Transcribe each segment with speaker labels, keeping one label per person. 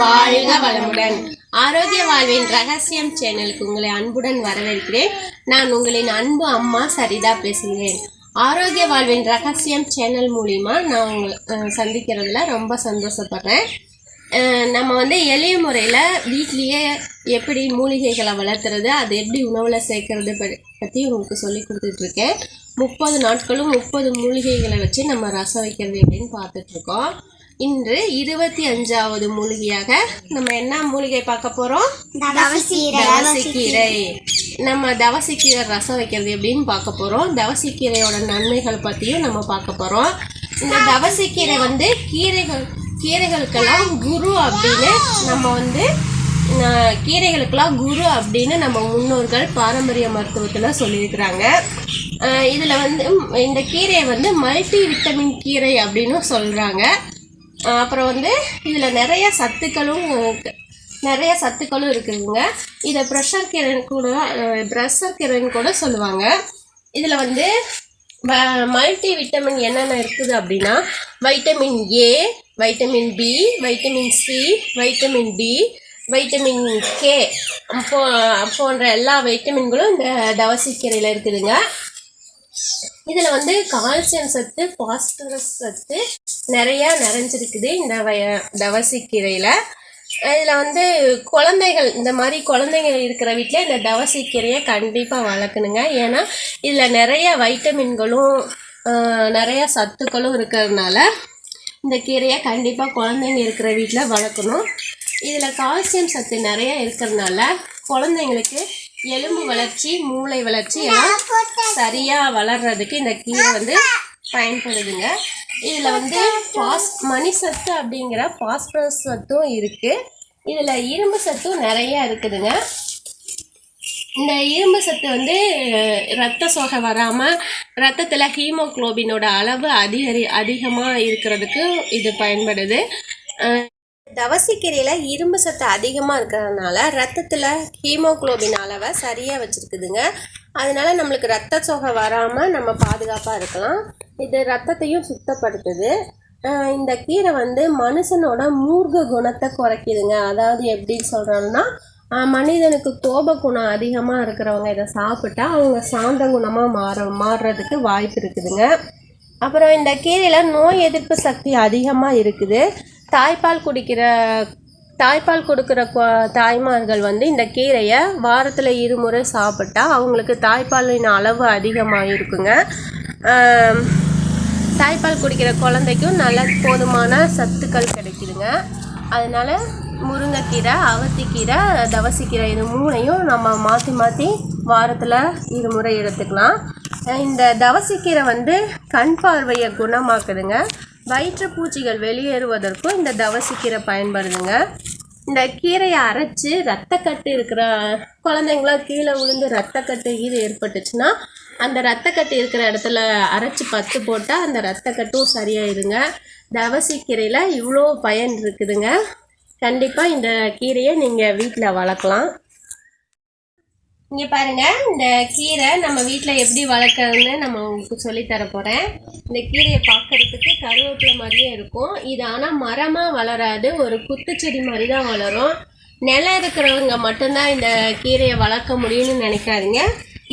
Speaker 1: வாழ்க வளமுடன். ஆரோக்கிய வாழ்வின் ரகசியம் சேனலுக்கு உங்களை அன்புடன் வரவேற்கிறேன். நான் உங்களின் அன்பு அம்மா சரிதா பேசுகிறேன். ஆரோக்கிய வாழ்வின் ரகசியம் சேனல் மூலிமா நான் உங்களை சந்திக்கிறதுல ரொம்ப சந்தோஷப்படுறேன். நம்ம வந்து எளிய முறையில் வீட்லேயே எப்படி மூலிகைகளை வளர்த்துறது அது எப்படி உணவில் சேர்க்கறது பற்றி உங்களுக்கு சொல்லி கொடுத்துட்ருக்கேன். முப்பது நாட்களும் முப்பது மூலிகைகளை வச்சு நம்ம ரசம் வைக்கிறது எப்படின்னு பார்த்துட்ருக்கோம். இன்று இருபத்தி அஞ்சாவது மூலிகையாக நம்ம என்ன மூலிகை பார்க்க போகிறோம் தவசிக்கீரை நம்ம தவசிக்கீரை ரசம் வைக்கிறது எப்படின்னு பார்க்க போகிறோம் தவசிக்கீரையோட நன்மைகள் பற்றியும் நம்ம பார்க்க போகிறோம் இந்த தவசிக்கீரை வந்து கீரைகள் கீரைகளுக்கெல்லாம் குரு அப்படின்னு நம்ம வந்து கீரைகளுக்கெல்லாம் குரு அப்படின்னு நம்ம முன்னோர்கள் பாரம்பரிய மருத்துவத்தில் சொல்லியிருக்கிறாங்க. இதில் வந்து இந்த கீரையை வந்து மல்டி விட்டமின் கீரை அப்படின்னு சொல்கிறாங்க அப்புறம் வந்து இதில் நிறைய சத்துக்களும் நிறைய சத்துக்களும் இருக்குதுங்க. இதை ப்ரெஷர் கீரைன்னு கூட ப்ரெஷர் கீரைன்னு கூட சொல்லுவாங்க. இதில் வந்து மல்டி விட்டமின் என்னென்ன இருக்குது அப்படின்னா vitamin A vitamin B vitamin C vitamin D vitamin K போ போன்ற எல்லா வைட்டமின்களும் இந்த தவசிக்கீரையில் இருக்குதுங்க. இதில் வந்து கால்சியம் சத்து பாஸ்பரஸ் சத்து நிறையா நிறைஞ்சிருக்குது இந்த வய தவசிக்கீரையில் இதில் வந்து குழந்தைகள் இந்த மாதிரி குழந்தைகள் இருக்கிற வீட்டில் இந்த தவசிக்கீரையை கண்டிப்பாக வளர்க்கணுங்க. ஏன்னா இதில் நிறைய வைட்டமின்களும் நிறையா நிறைய சத்துக்களும் இருக்கிறதுனால இந்த கீரையை கண்டிப்பாக குழந்தைங்க இருக்கிற வீட்டில் வளர்க்கணும். இதில் கால்சியம் சத்து நிறைய இருக்கிறதுனால குழந்தைங்களுக்கு எலும்பு வளர்ச்சி மூளை வளர்ச்சி எல்லாம் சரியாக வளர்றதுக்கு இந்த கீரை வந்து பயன்படுதுங்க. இதில் வந்து பாஸ் மணி சத்து அப்படிங்கிற பாஸ்பரஸ் சத்தும் இருக்குது இதில் இரும்பு சத்தும் நிறையா இருக்குதுங்க. இந்த இரும்பு சத்து வந்து ரத்த சோகை வராமல் ரத்தத்தில் ஹீமோகுளோபினோட அளவு அதிகரி அதிகமாக இருக்கிறதுக்கு இது பயன்படுது. தவசிக்கீரையில் இரும்பு சத்து அதிகமாக இருக்கிறதுனால ரத்தத்தில் ஹீமோகுளோபின் அளவை சரியாக வச்சுருக்குதுங்க. அதனால நம்மளுக்கு ரத்த சோகை வராமல் நம்ம பாதுகாப்பாக இருக்கலாம். இது ரத்தத்தையும் சுத்தப்படுத்துது. இந்த கீரை வந்து மனுஷனோட மூர்க குணத்தை குறைக்குதுங்க. அதாவது எப்படி சொல்கிறாங்கன்னா மனிதனுக்கு கோப குணம் அதிகமாக இருக்கிறவங்க இதை சாப்பிட்டா அவங்க சாந்த குணமாக மாற மாறுறதுக்கு வாய்ப்பு இருக்குதுங்க. அப்புறம் இந்த கீரையில் நோய் எதிர்ப்பு சக்தி அதிகமாக இருக்குது. தாய்ப்பால் குடிக்கிற தாய்ப்பால் கொடுக்குற தாய்மார்கள் வந்து இந்த கீரையை வாரத்தில் இருமுறை சாப்பிட்டா அவங்களுக்கு தாய்ப்பாலின் அளவு அதிகமாக இருக்குங்க தாய்ப்பால் குடிக்கிற குழந்தைக்கும் நல்ல போதுமான சத்துக்கள் கிடைக்குதுங்க. அதனால் முருங்கைக்கீரை அவத்திக்கீரை தவசிக்கீரை இது மூணையும் நம்ம மாற்றி மாற்றி வாரத்தில் இருமுறை எடுத்துக்கலாம். இந்த தவசிக்கீரை வந்து கண் பார்வையை குணமாக்குதுங்க. வயிற்று பூச்சிகள் வெளியேறுவதற்கும் இந்த தவசிக்கீரை பயன்படுதுங்க. இந்த கீரையை அரைச்சி ரத்தக்கட்டு இருக்கிற குழந்தைங்களாம் கீழே விழுந்து ரத்தக்கட்டு இது ஏற்பட்டுச்சுன்னா அந்த ரத்தக்கட்டு இருக்கிற இடத்துல அரைச்சி பத்து போட்டால் அந்த ரத்தக்கட்டும் சரியாயிருங்க. தவசிக்கீரையில் இவ்வளோ பயன் இருக்குதுங்க. கண்டிப்பாக இந்த கீரையை நீங்கள் வீட்டில் வளர்க்கலாம். இங்கே பாருங்கள் இந்த கீரை நம்ம வீட்டில் எப்படி வளர்க்கறதுன்னு நம்ம உங்களுக்கு சொல்லித் போகிறேன் இந்த கீரையை பார்க்கறதுக்கு கருவேப்பிலை மாதிரியே இருக்கும். இது ஆனால் மரமாக வளராது ஒரு குத்துச்செடி மாதிரி தான் வளரும். நிலம் இருக்கிறவங்க மட்டும்தான் இந்த கீரையை வளர்க்க முடியும்னு நினைக்காதீங்க.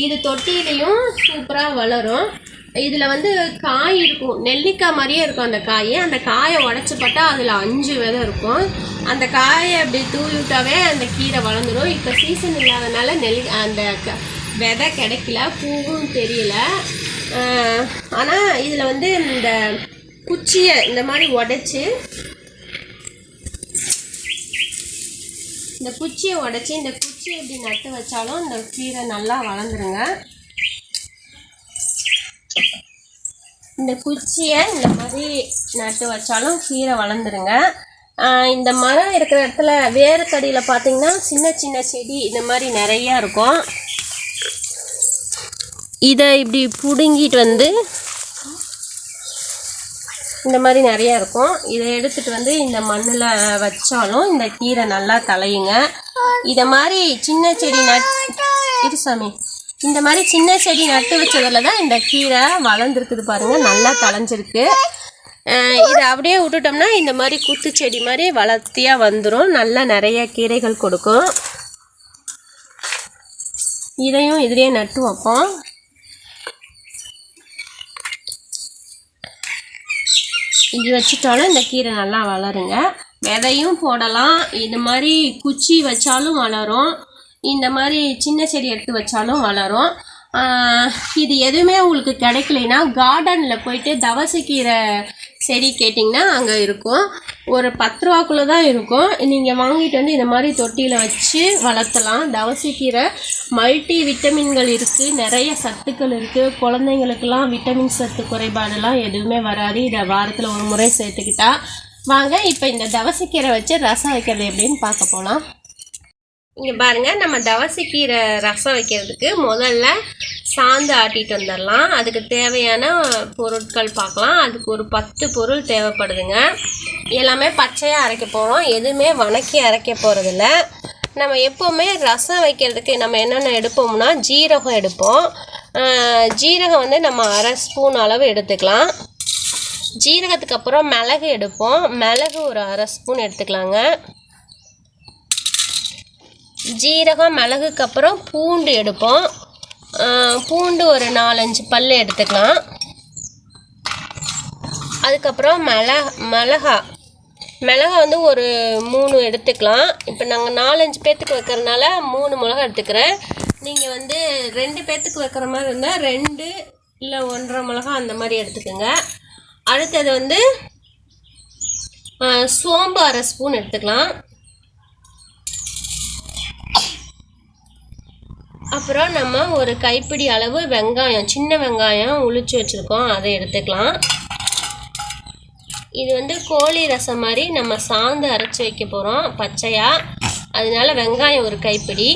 Speaker 1: இது தொட்டிலையும் சூப்பராக வளரும். இதில் வந்து காய் இருக்கும். நெல்லிக்காய் மாதிரியே இருக்கும் அந்த காய். அந்த காயை உடச்சி பட்டா அதில் அஞ்சு விதை இருக்கும். அந்த காயை அப்படி தூவி விட்டாவே அந்த கீரை வளர்ந்துடும் இப்போ சீசன் இல்லாதனால நெல்லி அந்த க- விதை கிடைக்கல. பூவும் தெரியல. ஆனால் இதில் வந்து இந்த குச்சியை இந்த மாதிரி உடைச்சி இந்த குச்சியை உடைச்சி இந்த குச்சியை இப்படி நட்டு வச்சாலும் இந்த கீரை நல்லா வளர்ந்துருங்க. இந்த குச்சியை இந்த மாதிரி நட்டு வச்சாலும் கீரை வளர்ந்துருங்க. இந்த மரம் இருக்கிற இடத்துல வேறு கடியில் பார்த்தீங்கன்னா சின்ன சின்ன செடி இந்த மாதிரி நிறையா இருக்கும். இதை இப்படி பிடுங்கிட்டு வந்து இந்த மாதிரி நிறையா இருக்கும். இதை எடுத்துட்டு வந்து இந்த மண்ணில் வச்சாலும் இந்த கீரை நல்லா தலையுங்க இதை மாதிரி சின்ன செடி நட் இரு சாமி. இந்த மாதிரி சின்ன செடி நட்டு வச்சதுல தான் இந்த கீரை வளர்ந்துருக்குது பாருங்கள் நல்லா தளைஞ்சிருக்கு இதை அப்படியே விட்டுட்டோம்னா இந்த மாதிரி குத்து செடி மாதிரி வளர்த்தியாக வந்துடும் நல்லா நிறைய கீரைகள் கொடுக்கும். இதையும் இதுலேயே நட்டு வைப்போம். இது வச்சுட்டாலும் இந்த கீரை நல்லா வளருங்க. விதையும் போடலாம். இது மாதிரி குச்சி வச்சாலும் வளரும். இந்த மாதிரி சின்ன செடி எடுத்து வச்சாலும் வளரும். இது எதுவுமே உங்களுக்கு கிடைக்கலைன்னா கார்டனில் போயிட்டு தவசைக்கீரை செடி கேட்டிங்கன்னா அங்கே இருக்கும். ஒரு பத்து ரூபாக்குள்ளே தான் இருக்கும். நீங்கள் வாங்கிட்டு வந்து இந்த மாதிரி தொட்டியில் வச்சு வளர்த்தலாம். தவசைக்கீரை மல்டி விட்டமின்கள் இருக்குது நிறைய சத்துக்கள் இருக்குது குழந்தைங்களுக்கெல்லாம் விட்டமின் சத்து குறைபாடெல்லாம் எதுவுமே வராது. இதை வாரத்தில் ஒரு முறை சேர்த்துக்கிட்டா வாங்க இப்போ இந்த தவசைக்கீரை வச்சு ரசம் வைக்கிறது எப்படின்னு பார்க்க போகலாம் இங்கே பாருங்கள் நம்ம தவசைக்கீரை ரசம் வைக்கிறதுக்கு முதல்ல சாந்து ஆட்டிட்டு வந்துடலாம். அதுக்கு தேவையான பொருட்கள் பார்க்கலாம். அதுக்கு ஒரு பத்து பொருள் தேவைப்படுதுங்க. எல்லாமே பச்சையாக அரைக்க போகிறோம் எதுவுமே வணக்கி அரைக்க போகிறதில்ல நம்ம எப்போவுமே ரசம் வைக்கிறதுக்கு நம்ம என்னென்ன எடுப்போம்னா ஜீரகம் எடுப்போம். ஜீரகம் வந்து நம்ம அரை ஸ்பூன் அளவு எடுத்துக்கலாம். ஜீரகத்துக்கு அப்புறம் மிளகு எடுப்போம். மிளகு ஒரு அரை ஸ்பூன் எடுத்துக்கலாங்க. ஜீரகம் மிளகுக்கு அப்புறம் பூண்டு எடுப்போம். பூண்டு ஒரு நாலஞ்சு பல் எடுத்துக்கலாம். அதுக்கப்புறம் மிளக மிளகா. மிளகா வந்து ஒரு மூணு எடுத்துக்கலாம். இப்போ நாங்கள் நாலஞ்சு பேர்த்துக்கு வைக்கிறதுனால மூணு மிளகா எடுத்துக்கிறேன். நீங்கள் வந்து ரெண்டு பேர்த்துக்கு வைக்கிற மாதிரி இருந்தால் ரெண்டு இல்லை ஒன்றரை மிளகா அந்த மாதிரி எடுத்துக்கோங்க. அடுத்தது வந்து சோம்பு அரை ஸ்பூன் எடுத்துக்கலாம். அப்புறம் நம்ம ஒரு கைப்பிடி அளவு வெங்காயம் சின்ன வெங்காயம் உளிச்சு வச்சுருக்கோம். அதை எடுத்துக்கலாம். இது வந்து கோழி ரசம் மாதிரி நம்ம சாந்து அரைச்சி வைக்க போகிறோம் பச்சையாக அதனால வெங்காயம் ஒரு கைப்பிடி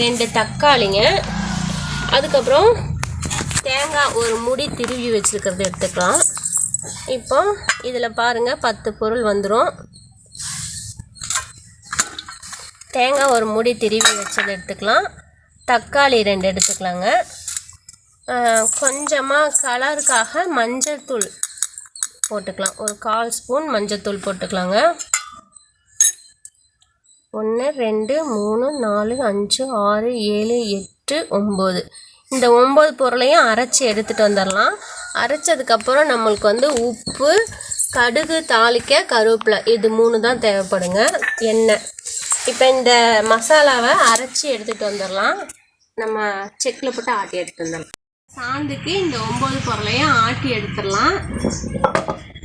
Speaker 1: ரெண்டு தக்காளிங்க. அதுக்கப்புறம் தேங்காய் ஒரு முடி திருவி வச்சுருக்கிறது எடுத்துக்கலாம். இப்போ இதில் பாருங்கள் பத்து பொருள் வந்துடும் தேங்காய் ஒரு முடி திருவி வச்சது எடுத்துக்கலாம். தக்காளி ரெண்டு எடுத்துக்கலாங்க. கொஞ்சமாக கலருக்காக மஞ்சள் தூள் போட்டுக்கலாம். ஒரு கால் ஸ்பூன் மஞ்சள் தூள் போட்டுக்கலாங்க. ஒன்று ரெண்டு மூணு நாலு அஞ்சு ஆறு ஏழு எட்டு ஒம்பது இந்த ஒம்பது பொருளையும் அரைச்சி எடுத்துகிட்டு வந்துடலாம். அரைச்சதுக்கப்புறம் நம்மளுக்கு வந்து உப்பு கடுகு தாளிக்க கருவேப்பிலை இது மூணு தான் தேவைப்படுங்க. எண்ணெய். இப்போ இந்த மசாலாவை அரைச்சி எடுத்துகிட்டு வந்துடலாம். நம்ம செக்கில் போட்டு ஆட்டி எடுத்துருந்தோம் வந்துடலாம் சாந்துக்கு இந்த ஒம்பது பொருளையும் ஆட்டி எடுத்துடலாம்.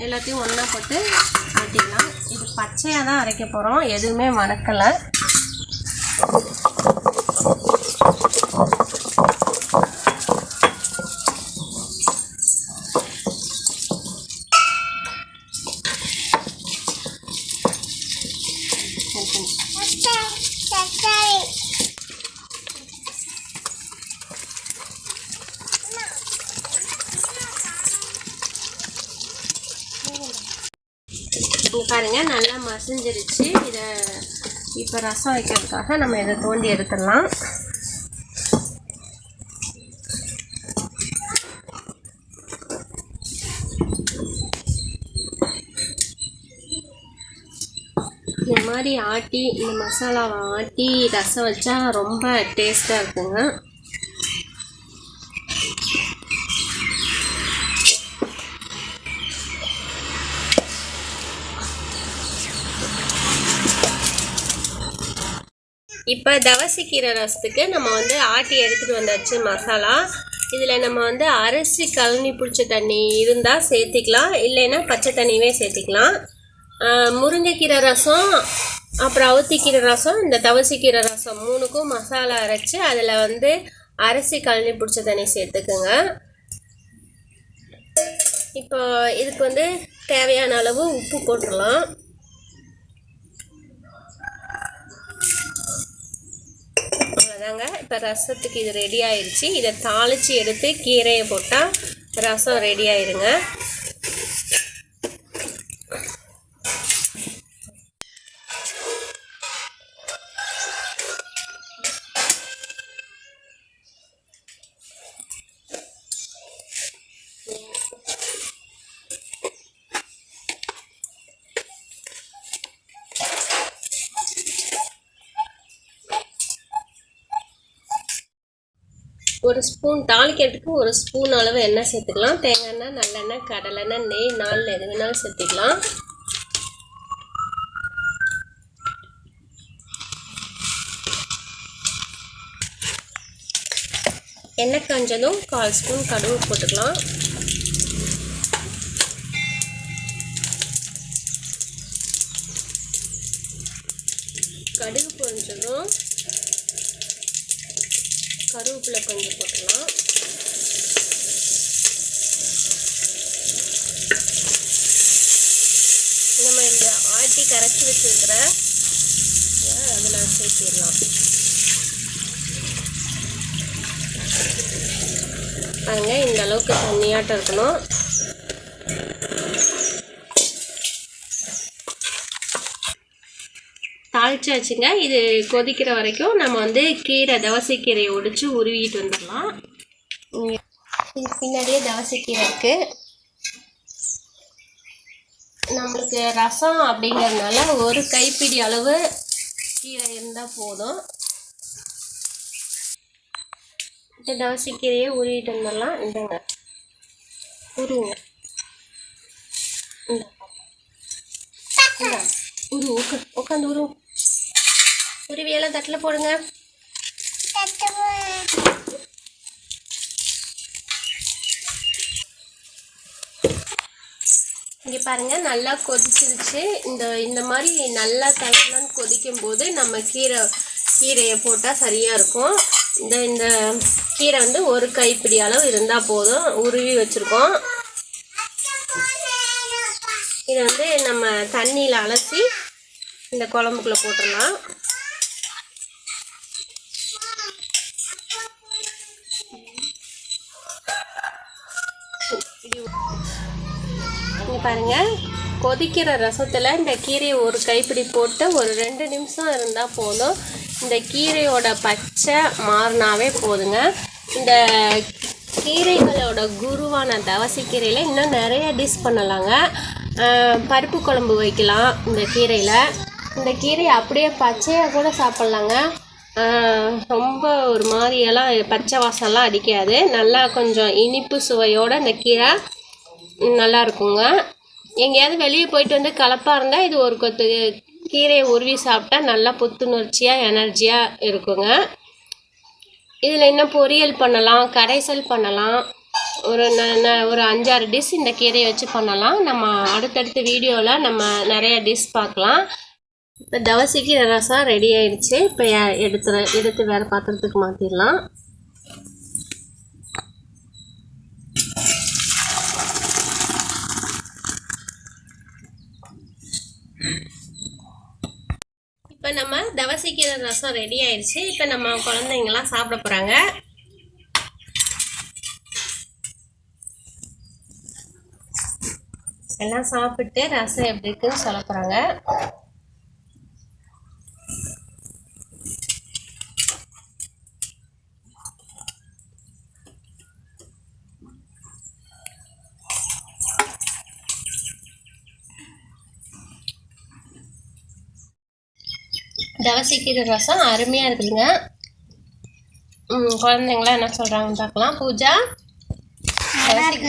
Speaker 1: எல்லாத்தையும் ஒன்றா போட்டு ஆட்டிடலாம். இது பச்சையாக தான் அரைக்க போகிறோம் எதுவுமே வணக்கலை. இங்கே பாருங்கள் நல்லா மசிஞ்சிருச்சு. இதை இப்போ ரசம் வைக்கிறதுக்காக நம்ம இதை தோண்டி எடுத்துடலாம். இந்த மாதிரி ஆட்டி இந்த மசாலாவை ஆட்டி ரசம் வச்சா ரொம்ப டேஸ்ட்டாக இருக்குங்க. இப்போ தவசிக்கீரை ரசத்துக்கு நம்ம வந்து ஆட்டி எடுத்துகிட்டு வந்தாச்சு மசாலா. இதில் நம்ம வந்து அரிசி கழனி பிடிச்ச தண்ணி இருந்தால் சேர்த்திக்கலாம். இல்லைன்னா பச்சை தண்ணியுமே சேர்த்திக்கலாம். முருங்கைக்கீரை ரசம் அப்புறம் அவுத்திக்கீரை ரசம் இந்த தவசிக்கீரை ரசம் மூணுக்கும் மசாலா அரைச்சி அதில் வந்து அரிசி கழனி பிடிச்ச தண்ணி சேர்த்துக்குங்க. இப்போ இதுக்கு வந்து தேவையான அளவு உப்பு போட்டுடலாம். அவ்வளோதாங்க இப்போ ரசத்துக்கு இது ரெடி ஆயிடுச்சு இதை தாளித்து எடுத்து கீரையை போட்டால் ரசம் ரெடி ஆயிருங்க ஒரு ஸ்பூன் தாளிக்கிறதுக்கு ஒரு ஸ்பூன் அளவு எண்ணெய் சேர்த்துக்கலாம். தேங்காய் எண்ணெய் நல்லெண்ணெய் கடலெண்ணெய் நெய் நாள் எது வேணாலும் சேர்த்துக்கலாம். எண்ணெய் காஞ்சதும் கால் ஸ்பூன் கடுகு போட்டுக்கலாம். கடுகு பொரிஞ்சதும் கருவேப்பிலை கொஞ்சம் போட்டுடலாம். நம்ம இந்த ஆட்டி கரைச்சி வச்சிருக்கிற அதில் சேர்த்திடலாம். பாருங்கள் இந்த அளவுக்கு தண்ணியாட்டம் இருக்கணும். தாளிச்சாச்சுங்க இது கொதிக்கிற வரைக்கும் நம்ம வந்து கீரை தவசைக்கீரையை ஒடிச்சு உருவிட்டு வந்துடலாம். இது பின்னாடியே தவசைக்கீரை இருக்குது நம்மளுக்கு ரசம் அப்படிங்கிறதுனால ஒரு கைப்பிடி அளவு கீரை இருந்தால் போதும். இந்த தவசை கீரையை உருவிட்டு வந்துடலாம். இந்தங்க. உருவுங்க. இந்த. உரு உட்காந்து உரு. உருவியெல்லாம் தட்டில் போடுங்க. இங்கே பாருங்க நல்லா கொதிச்சிருச்சு. இந்த இந்த மாதிரி நல்லா கலக்கலான்னு கொதிக்கும் போது நம்ம கீரை கீரையை போட்டால் சரியாக இருக்கும். இந்த இந்த கீரை வந்து ஒரு கைப்பிடி அளவு இருந்தால் போதும். உருவி வச்சுருக்கோம். இதை வந்து நம்ம தண்ணியில் அலசி இந்த குழம்புக்குள்ளே போட்டுடலாம். பாருங்கள் பாருங்க. கொதிக்கிற ரசத்தில் இந்த கீரையை ஒரு கைப்பிடி போட்டு ஒரு ரெண்டு நிமிஷம் இருந்தால் போதும். இந்த கீரையோட பச்சை மாறினாவே போதுங்க. இந்த கீரைகளோட குருவான தவசைக்கீரையில் கீரையில் இன்னும் நிறைய டிஷ் பண்ணலாங்க. பருப்பு குழம்பு வைக்கலாம் இந்த கீரையில். இந்த கீரையை அப்படியே பச்சையாக கூட சாப்பிட்லாங்க. ரொம்ப ஒரு மாதிரியெல்லாம் பச்சை வாசம்லாம் அடிக்காது. நல்லா கொஞ்சம் இனிப்பு சுவையோட இந்த கீரை நல்லா இருக்குங்க. எங்கேயாவது வெளியே போயிட்டு வந்து கலப்பாக இருந்தால் இது ஒரு கொத்து கீரையை உருவி சாப்பிட்டா நல்லா புத்துணர்ச்சியாக எனர்ஜியாக இருக்குங்க. இதில் இன்னும் பொரியல் பண்ணலாம் கரைசல் பண்ணலாம். ஒரு ந- ஒரு அஞ்சாறு டிஷ் இந்த கீரையை வச்சு பண்ணலாம். நம்ம அடுத்தடுத்த வீடியோவில் நம்ம நிறைய டிஷ் பார்க்கலாம். இப்போ தவசிக்கு ரசம் ரெடி ஆயிடுச்சு. இப்போ எடுத்து எடுத்து வேறு பாத்திரத்துக்கு மாற்றிடலாம் இப்போ நம்ம தவசிக்கிற ரசம் ரெடி ஆயிடுச்சு. இப்போ நம்ம குழந்தைங்கலாம் சாப்பிட போகிறாங்க எல்லாம் சாப்பிட்டு ரசம் எப்படி இருக்குன்னு சொல்ல போகிறாங்க தவசிக்கீரை ரசம் அருமையாக இருக்குதுங்க. ம் குழந்தைங்களாம் என்ன சொல்கிறாங்கன்னு பார்க்கலாம். பூஜா?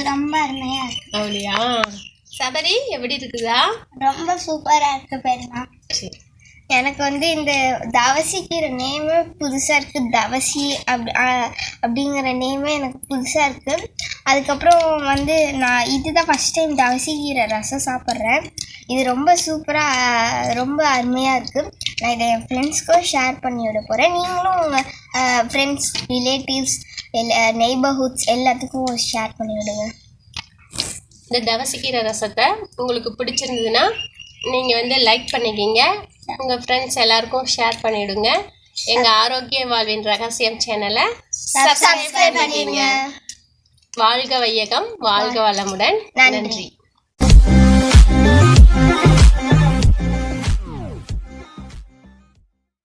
Speaker 2: ரொம்ப அருமையா இருக்கு.
Speaker 1: அப்படியா? சபரி எப்படி இருக்குதா?
Speaker 2: ரொம்ப சூப்பரா இருக்கு பெருமா எனக்கு வந்து இந்த தவசிக்கிற நேமே புதுசாக இருக்குது தவசி ஆ, அப்படிங்கிற நேமே எனக்கு புதுசாக இருக்குது அதுக்கப்புறம் வந்து நான் இதுதான் ஃபஸ்ட் டைம் தவசிக்கீரை ரசம் சாப்பிட்றேன். இது ரொம்ப சூப்பராக ரொம்ப அருமையாக இருக்குது நான் இதை என் ஃப்ரெண்ட்ஸ்க்கும் ஷேர் பண்ணி விட போகிறேன் நீங்களும் உங்கள் ஃப்ரெண்ட்ஸ் ரிலேட்டிவ்ஸ் எல்லா நெய்பர்ஹுட்ஸ் எல்லாத்துக்கும் ஷேர் பண்ணி விடுங்க.
Speaker 1: இந்த தவசிக்கீரை ரசத்தை உங்களுக்கு பிடிச்சிருந்ததுன்னா நீங்கள் வந்து லைக் பண்ணிக்கிங்க. உங்கள் ஃப்ரெண்ட்ஸ் எல்லாருக்கும் ஷேர் பண்ணிவிடுங்க எங்கள் ஆரோக்கிய வாழ்வின் ரகசியம் சேனலை சப்ஸ்கிரைப் பண்ணிடுங்க. வாழ்க வையகம் வாழ்க வளமுடன்.
Speaker 2: நன்றி.
Speaker 1: நன்றி.